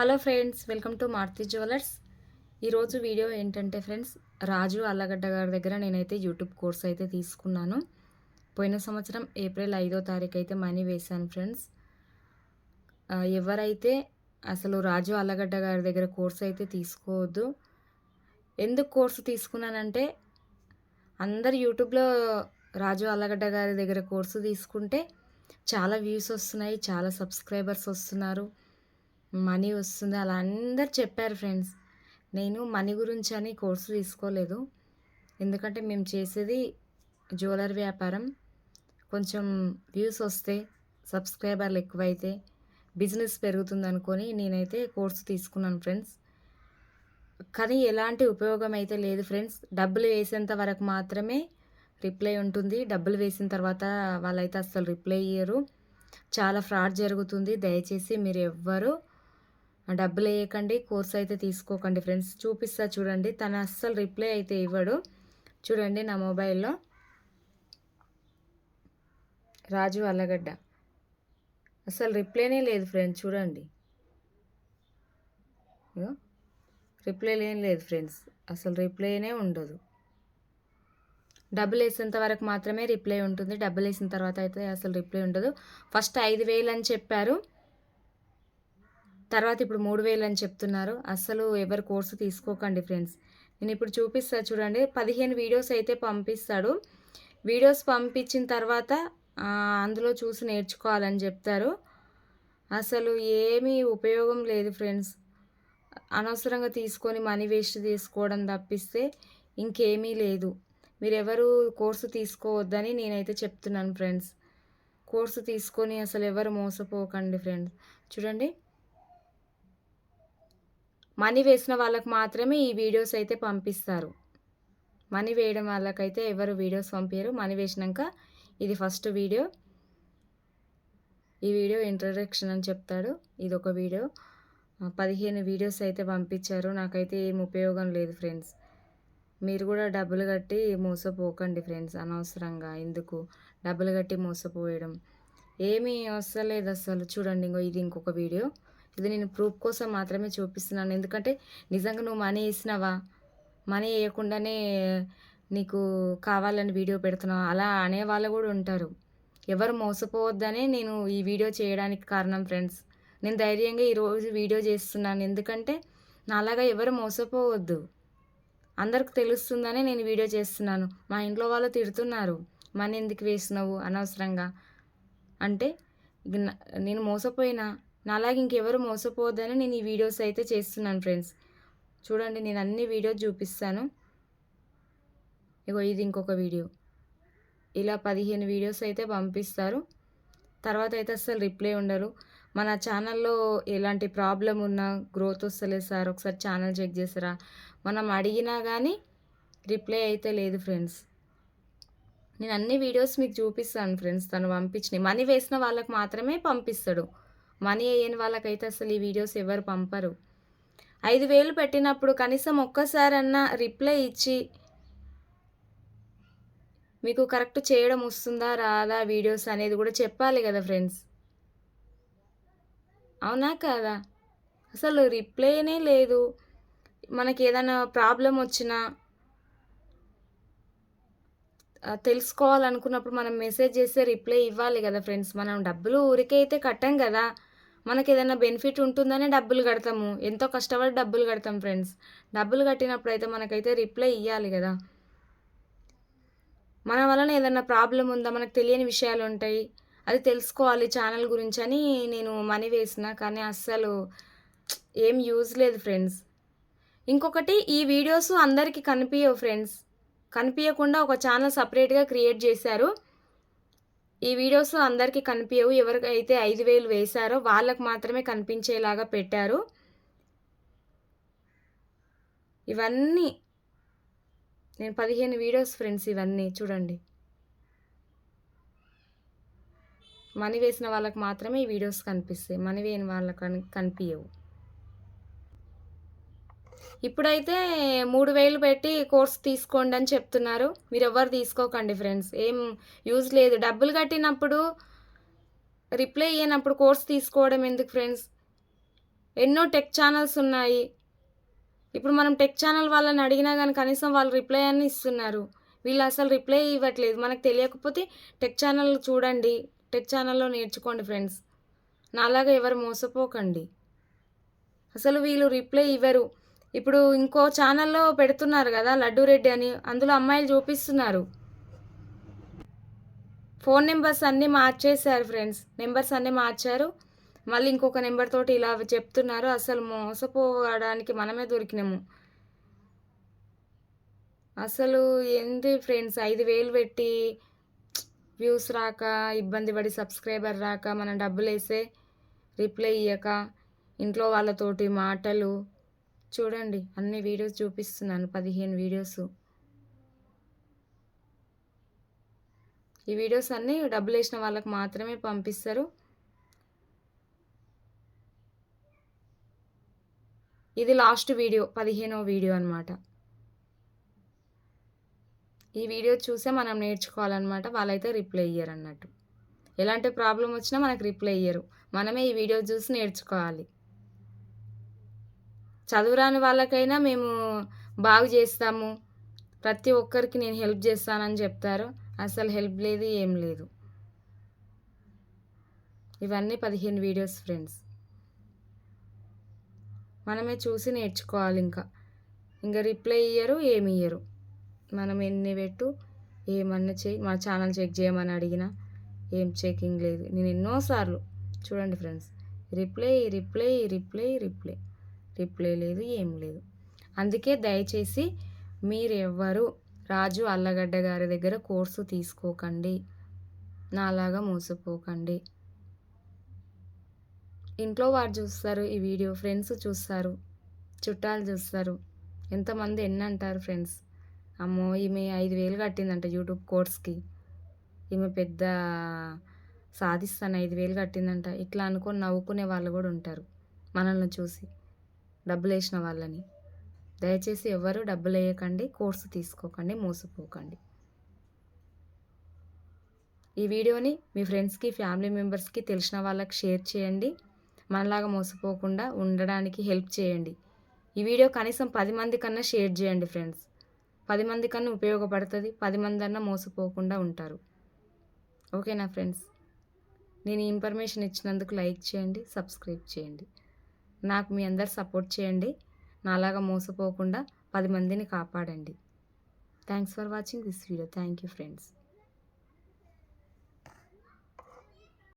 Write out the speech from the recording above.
Hello friends welcome to Maruti jewellers. ఈరోజు video ఏంటంటే friends Raju Allagadda గారి దగ్గర నేనైతే యూట్యూబ్ కోర్స్ అయితే తీసుకున్నాను. పోయిన సంవత్సరం ఏప్రిల్ ఐదో తారీఖు అయితే మనీ వేశాను ఫ్రెండ్స్. ఎవరైతే అసలు రాజు అల్లగడ్డ గారి దగ్గర కోర్స్ అయితే తీసుకోవద్దు ఎందుకు కోర్సు తీసుకున్నానంటే అందరు యూట్యూబ్లో రాజు అల్లగడ్డ గారి దగ్గర కోర్సు తీసుకుంటే చాలా వ్యూస్ వస్తున్నాయి చాలా సబ్స్క్రైబర్స్ వస్తున్నారు. మనీ వస్తుంది అలా అందరు చెప్పారు ఫ్రెండ్స్. నేను మనీ గురించి అని కోర్సు తీసుకోలేదు. ఎందుకంటే మేము చేసేది జ్యువెలరీ వ్యాపారం. కొంచెం వ్యూస్ వస్తే సబ్స్క్రైబర్లు ఎక్కువైతే బిజినెస్ పెరుగుతుంది అనుకొని నేనైతే కోర్సు తీసుకున్నాను ఫ్రెండ్స్. కానీ ఎలాంటి ఉపయోగం అయితే లేదు ఫ్రెండ్స్. డబ్బులు వేసేంత వరకు మాత్రమే రిప్లై ఉంటుంది. డబ్బులు వేసిన తర్వాత వాళ్ళైతే అస్సలు రిప్లై ఇయ్యరు. చాలా ఫ్రాడ్ జరుగుతుంది. దయచేసి మీరు ఎవ్వరు డబ్బులు వేయకండి కోర్స్ అయితే తీసుకోకండి ఫ్రెండ్స్. చూపిస్తా చూడండి తను అస్సలు రిప్లై అయితే ఇవ్వడు. చూడండి నా మొబైల్లో. రాజు అల్లగడ్డ. అసలు రిప్లైనే లేదు ఫ్రెండ్స్ చూడండి. రిప్లై ఏం లేదు ఫ్రెండ్స్. అసలు రిప్లైనే ఉండదు. డబ్బులు వేసేంత వరకు మాత్రమే రిప్లై ఉంటుంది. డబ్బులు వేసిన తర్వాత అయితే అసలు రిప్లై ఉండదు. ఫస్ట్ ఐదు వేలు అని చెప్పారు. తర్వాత ఇప్పుడు మూడు వేలు అని చెప్తున్నారు. అసలు ఎవరు కోర్సు తీసుకోకండి ఫ్రెండ్స్. నేను ఇప్పుడు చూపిస్తా చూడండి. పదిహేను వీడియోస్ అయితే పంపిస్తాడు. వీడియోస్ పంపించిన తర్వాత అందులో చూసి నేర్చుకోవాలని చెప్తారు. అసలు ఏమీ ఉపయోగం లేదు ఫ్రెండ్స్. అనవసరంగా తీసుకొని మనీ వేస్ట్ చేసుకోవడం తప్పిస్తే ఇంకేమీ లేదు. మీరెవరు కోర్సు తీసుకోవద్దని నేనైతే చెప్తున్నాను ఫ్రెండ్స్. కోర్సు తీసుకొని అసలు ఎవరు మోసపోకండి ఫ్రెండ్స్. చూడండి. మనీ వేసిన వాళ్ళకు మాత్రమే ఈ వీడియోస్ అయితే పంపిస్తారు. మనీ వేయడం వాళ్ళకైతే ఎవరు వీడియోస్ పంపించరు మనీ వేసినాక ఇది ఫస్ట్ వీడియో. ఈ వీడియో ఇంట్రడక్షన్ అని చెప్తాడు. ఇది ఒక వీడియో పదిహేను వీడియోస్ అయితే పంపించారు. నాకైతే ఏం ఉపయోగం లేదు ఫ్రెండ్స్. మీరు కూడా డబ్బులు కట్టి మోసపోకండి ఫ్రెండ్స్ అనవసరంగా. ఎందుకు? డబ్బులు కట్టి మోసపోయడం. ఏమీ వస్తలేదు అసలు. చూడండి ఇంకో ఇది ఇంకొక వీడియో. ఇది నేను ప్రూఫ్ కోసం మాత్రమే చూపిస్తున్నాను. ఎందుకంటే నిజంగా నువ్వు మనీ ఇచ్చినావా మనీ వేయకుండానే నీకు కావాలని వీడియో పెడుతున్నావు? అలా అనే వాళ్ళు కూడా ఉంటారు. ఎవరు మోసపోవద్దనే నేను ఈ వీడియో చేయడానికి కారణం ఫ్రెండ్స్ నేను ధైర్యంగా ఈరోజు వీడియో చేస్తున్నాను. ఎందుకంటే నాలాగా ఎవరు మోసపోవద్దు. అందరికి తెలుస్తుందనే నేను వీడియో చేస్తున్నాను. మా ఇంట్లో వాళ్ళు తిడుతున్నారు. మనీ ఎందుకు వేసినావు అనవసరంగా? అంటే నేను మోసపోయినా? నాలాగా ఇంకెవరు మోసపోవద్దని నేను ఈ వీడియోస్ అయితే చేస్తున్నాను ఫ్రెండ్స్. చూడండి నేను అన్ని వీడియోస్ చూపిస్తాను. ఇగో ఇది ఇంకొక వీడియో. ఇలా పదిహేను వీడియోస్ అయితే పంపిస్తారు. తర్వాత అయితే అసలు రిప్లై ఉండరు. మన ఛానల్లో ఎలాంటి ప్రాబ్లం ఉన్నా గ్రోత్ వస్తలేదు సార్. ఒకసారి ఛానల్ చెక్ చేస్తారా? మనం అడిగినా కానీ రిప్లై అయితే లేదు ఫ్రెండ్స్. నేను అన్ని వీడియోస్ మీకు చూపిస్తాను ఫ్రెండ్స్. తను పంపించినాయి. మనీ వేసిన వాళ్ళకి మాత్రమే పంపిస్తాడు. మనీ అయ్యని వాళ్ళకైతే అసలు ఈ వీడియోస్ ఎవరు పంపరు. ఐదు వేలు పెట్టినప్పుడు కనీసం ఒక్కసారన్నా రిప్లై ఇచ్చి మీకు కరెక్ట్ చేయడం వస్తుందా రాదా వీడియోస్ అనేది కూడా చెప్పాలి కదా ఫ్రెండ్స్. అవునా కాదా? అసలు రిప్లైనే లేదు. మనకి ఏదైనా ప్రాబ్లం వచ్చినా తెలుసుకోవాలనుకున్నప్పుడు మనం మెసేజ్ చేస్తే రిప్లై ఇవ్వాలి కదా ఫ్రెండ్స్. మనం డబ్బులు ఊరికే అయితే కట్టాం కదా. మనకి ఏదైనా బెనిఫిట్ ఉంటుందనే డబ్బులు కడతాము. ఎంతో కష్టపడి డబ్బులు కడతాం ఫ్రెండ్స్. డబ్బులు కట్టినప్పుడు అయితే మనకైతే రిప్లై ఇవ్వాలి కదా. మన వలన ఏదైనా ప్రాబ్లం ఉందా? మనకు తెలియని విషయాలు ఉంటాయి. అది తెలుసుకోవాలి ఛానల్ గురించి అని నేను మనీ వేసిన కానీ అస్సలు ఏం యూజ్ లేదు ఫ్రెండ్స్. ఇంకొకటి ఈ వీడియోస్ అందరికీ కనిపించవు ఫ్రెండ్స్. కనిపించకుండా ఒక ఛానల్ సపరేట్గా క్రియేట్ చేశారు. ఈ వీడియోస్ అందరికీ కనిపించవు. ఎవరికైతే ఐదు వేలు వేశారో వాళ్ళకు మాత్రమే కనిపించేలాగా పెట్టారు. ఇవన్నీ నేను పదిహేను వీడియోస్ ఫ్రెండ్స్ ఇవన్నీ చూడండి. మనీ వేసిన వాళ్ళకి మాత్రమే ఈ వీడియోస్ కనిపిస్తాయి. మనీ వేయని వాళ్ళకి కనిపించవు ఇప్పుడైతే మూడు వేలు పెట్టి కోర్స్ తీసుకోండి అని చెప్తున్నారు. మీరు ఎవరు తీసుకోకండి ఫ్రెండ్స్. ఏం యూజ్ లేదు. డబ్బులు కట్టినప్పుడు రిప్లై ఇయ్యనప్పుడు కోర్స్ తీసుకోవడం ఎందుకు ఫ్రెండ్స్? ఎన్నో టెక్ ఛానల్స్ ఉన్నాయి. ఇప్పుడు మనం టెక్ ఛానల్ వాళ్ళని అడిగినా కానీ కనీసం వాళ్ళు రిప్లై అని ఇస్తున్నారు. వీళ్ళు అసలు రిప్లై ఇవ్వట్లేదు. మనకు తెలియకపోతే టెక్ ఛానల్ చూడండి. టెక్ ఛానల్లో నేర్చుకోండి ఫ్రెండ్స్. నాలాగా ఎవరు మోసపోకండి. అసలు వీళ్ళు రిప్లై ఇవ్వరు. ఇప్పుడు ఇంకో ఛానల్లో పెడుతున్నారు కదా లడ్డు రెడ్డి అని అందులో అమ్మాయిలు చూపిస్తున్నారు. ఫోన్ నెంబర్స్ అన్నీ మార్చేశారు ఫ్రెండ్స్. నెంబర్స్ అన్నీ మార్చారు. మళ్ళీ ఇంకొక నెంబర్ తోటి ఇలా చెప్తున్నారు. అసలు మోసపోవడానికి మనమే దొరికినాము. అసలు ఏంటి ఫ్రెండ్స్? ఐదు వేలు పెట్టి వ్యూస్ రాక ఇబ్బంది పడి సబ్స్క్రైబర్ రాక మనం డబ్బులు వేసే రిప్లై ఇయ్యక ఇంట్లో వాళ్ళతోటి మాటలు చూడండి అన్ని వీడియోస్ చూపిస్తున్నాను పదిహేను వీడియోస్. ఈ వీడియోస్ అన్నీ డబ్బులు వేసిన వాళ్ళకి మాత్రమే పంపిస్తారు. ఇది లాస్ట్ వీడియో పదిహేనో వీడియో అనమాట ఈ వీడియో చూసే మనం నేర్చుకోవాలన్నమాట వాళ్ళైతే రిప్లై ఇయ్యరు అన్నట్టు ఎలాంటి ప్రాబ్లం వచ్చినా మనకు రిప్లై ఇయ్యరు. మనమే ఈ వీడియో చూసి నేర్చుకోవాలి. చదువురాని వాళ్ళకైనా మేము బాగు చేస్తాము. ప్రతి ఒక్కరికి నేను హెల్ప్ చేస్తానని చెప్తారు. అసలు హెల్ప్ లేదు ఏం లేదు. ఇవన్నీ పదిహేను వీడియోస్ ఫ్రెండ్స్. మనమే చూసి నేర్చుకోవాలి ఇంకా. ఇంకా రిప్లై ఇయ్యరు ఏమి ఇయ్యరు. మనం ఎన్ని పెట్టు ఏమన్నా చెయ్యి మా ఛానల్ చెక్ చేయమని అడిగినా ఏం చెకింగ్ లేదు. నేను ఎన్నోసార్లు చూడండి friends. Reply reply reply reply. Reply లేదు ఏం లేదు. అందుకే దయచేసి మీరెవ్వరు రాజు అల్లగడ్డ గారి దగ్గర కోర్సు తీసుకోకండి. నాలాగా మోసపోకండి. ఇంట్లో వారు చూస్తారు ఈ వీడియో ఫ్రెండ్స్ చూస్తారు చుట్టాలు చూస్తారు. ఎంతమంది ఎన్ని అంటారు ఫ్రెండ్స్? అమ్మో ఈమె ఐదు వేలు కట్టిందంట యూట్యూబ్ కోర్స్కి. ఈమె పెద్ద సాధిస్తాను ఐదు వేలు కట్టిందంట. ఇట్లా అనుకొని నవ్వుకునే వాళ్ళు కూడా ఉంటారు మనల్ని చూసి. డబ్బులు వేసిన వాళ్ళని. దయచేసి ఎవరు డబ్బులు వేయకండి కోర్సు తీసుకోకండి మోసపోకండి. ఈ వీడియోని మీ ఫ్రెండ్స్కి ఫ్యామిలీ మెంబర్స్కి తెలిసిన వాళ్ళకి షేర్ చేయండి. మనలాగా మోసపోకుండా ఉండడానికి హెల్ప్ చేయండి. ఈ వీడియో కనీసం పది మంది కన్నా షేర్ చేయండి ఫ్రెండ్స్. పది మంది కన్నా ఉపయోగపడుతుంది పది మంది అన్నా మోసపోకుండా ఉంటారు. ఓకేనా ఫ్రెండ్స్? నేను ఈ ఇన్ఫర్మేషన్ ఇచ్చినందుకు లైక్ చేయండి సబ్స్క్రైబ్ చేయండి. నాకు మీ అందరు సపోర్ట్ చేయండి. నాలాగా మోసపోకుండా పది మందిని కాపాడండి. Thanks for watching this video. Thank you friends.